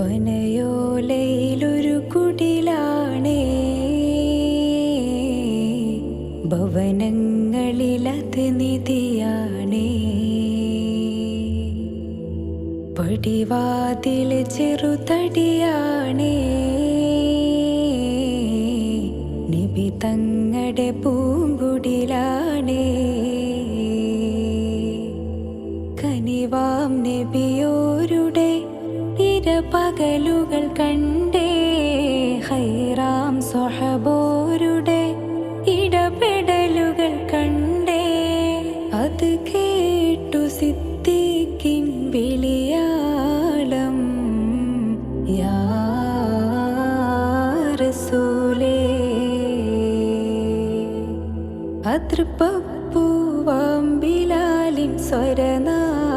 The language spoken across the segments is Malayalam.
പനയോലയിലൊരു കുടിലാണേ. ഭവനങ്ങളിലത് നിധിയാണേ. പടിവാതിൽ ചെറുതടിയാണേ. നിബി തങ്ങടെ പൂങ്കുടിലാണേ. കനിവാം നബിയോരുടെ ഇരപകലുകൾ കണ്ടേ ഹൈറാം സ്വഹബോരുടെ ഇടപെടലുകൾ കണ്ടേ. അത് കേട്ടു സിദ്ധിക്കിൻ വിളിയാളം യാസൂലേ അതൃപ്പൂവാം ബിലാലിൻ സ്വരനാദം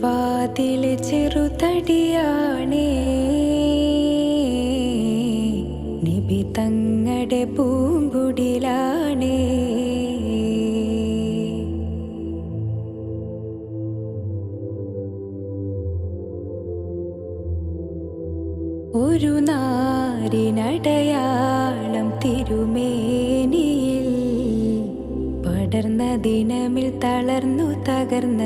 പടിവാതിൽ ചെറുതടിയാണേ. നിബി പൂങ്കുടിലാണേ. ഒരു നാരിനടയാളം തിരുമേനിയിൽ പടർന്ന ദിനമിൽ തളർന്നു തകർന്ന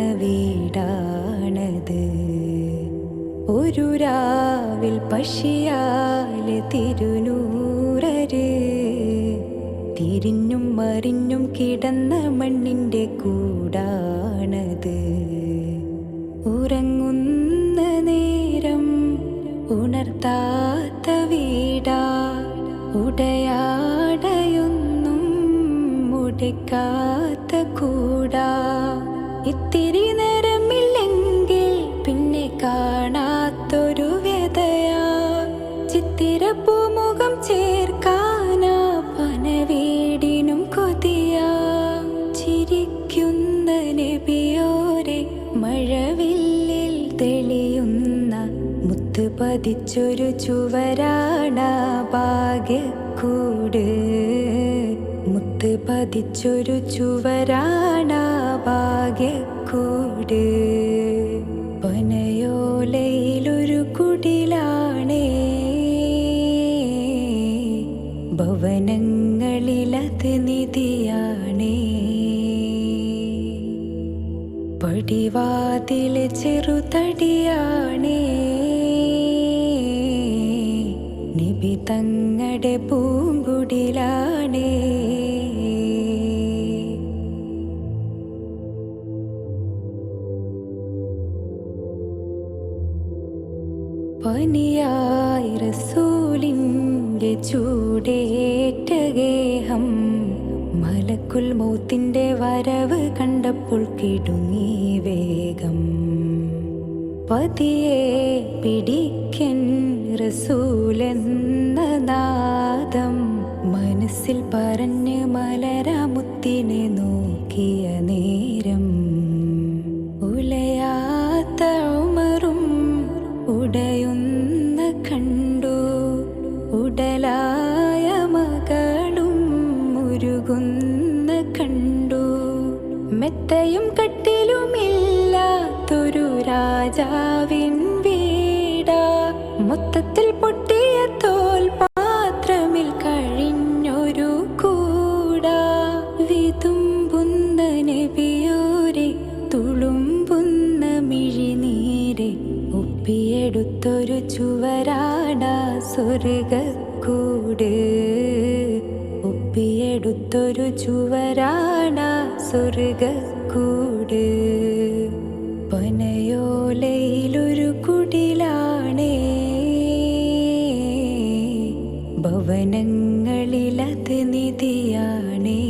വീടാണത് ഒരു രാവിൽ പശിയാലെ തിരുനൂറര്. തിരിഞ്ഞും മറിഞ്ഞും കിടന്ന മണ്ണിന്റെ കൂടാണത്. ഉറങ്ങുന്ന നേരം ഉണർത്താത്ത വീടാ. ഉടയാടയൊന്നും മുടിക്കാത്ത കൂടാ. ഇത്തിരി മഴവില്ലിൽ തെളിയുന്ന മുത്ത് പതിച്ചൊരു ചുവരാണ ഭാഗ്യക്കൂട്. മുത്ത് പതിച്ചൊരു ചുവരാണ ഭാഗ്യക്കൂട്. പനയോലയിലൊരു കുടിലാണേ. ഭവനങ്ങളിലത് നിധിയാണേ പടിവാതിൽ ചെറുതടിയാണേ. നിബി തങ്ങടെ പൂങ്കുടിലാണേ. പനിയായി റസൂലിന്റെ ചൂടേറ്റ ഗേഹം മലക്കുൽ വരവ് കണ്ടപ്പോൾ കിടുങ്ങി വേഗം. പതിയെ പിടിക്കൻ റസൂലെന്ന നാദം മനസ്സിൽ പറഞ്ഞ് മലരാമുത്തിനെ നോക്കിയ നേരം മെത്തയും കട്ടിലുമില്ലാത്തൊരു രാജാവിൻ വീടാ. മൊത്തത്തിൽ പൊട്ടിയ തോൽ പാത്രമിൽ കഴിഞ്ഞൊരു കൂടാ. വിതുമ്പുന്ന നബിയോരെ തുളുമ്പുന്ന മിഴിനീരെ ഒപ്പിയെടുത്തൊരു ചുവരാട സ്വർഗക്കൂട് ഒപ്പിയെടുത്തൊരു ചുവരാണ സ്വർഗക്കൂട് പനയോലയിലൊരു കുടിലാണേ. നിധിയാണേ.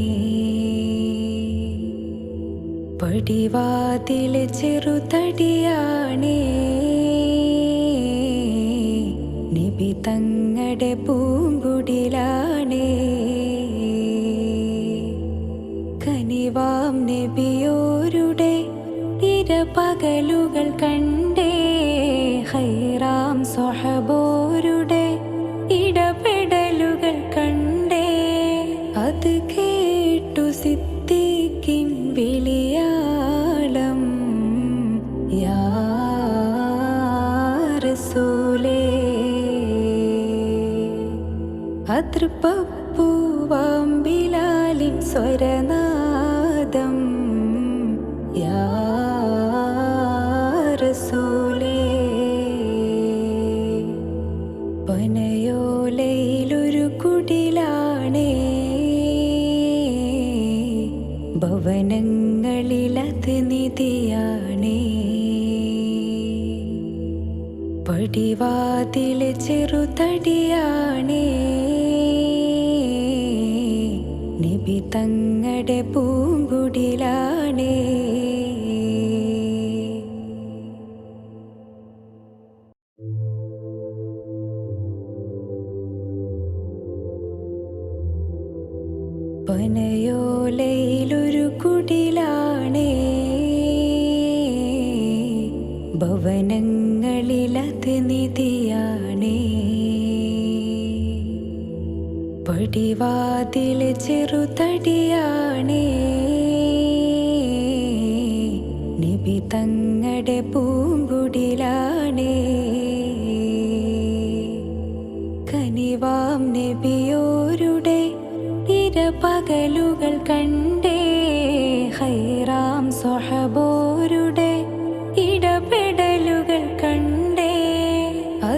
പടിവാതിൽ ചെറുതടിയാണേ. നിബി തങ്ങടെ പൂങ്കുടിലാണേ കനിവാം നബിയോരുടെ ഇരപകലുകൾ കണ്ടേ. ഹൈറാം സ്വഹബോരുടെ ഇടപെടലുകൾ കണ്ടേ. അത് കേട്ടു സിദ്ധിക്കിൻ വിളിയാളം യാസൂലേ അതൃപ്പൂവാം ബിലാലിൻ സ്വരനാദം ഭവനങ്ങളിലത് നിധിയാണേ ചെറുതടിയാണേ. നബി തങ്ങടെ പൂങ്കുടിലാണേ. പനയോലയിലൊരു കുടിലാണേ. നിധിയാണേ പടിവാതിൽ ചെറുതടിയാണേ. നബി തങ്ങടെ പൂങ്കുടിലാണേ. കനിവാം നബിയോരുടെ ഇരപകലുകൾ കണ്ടേ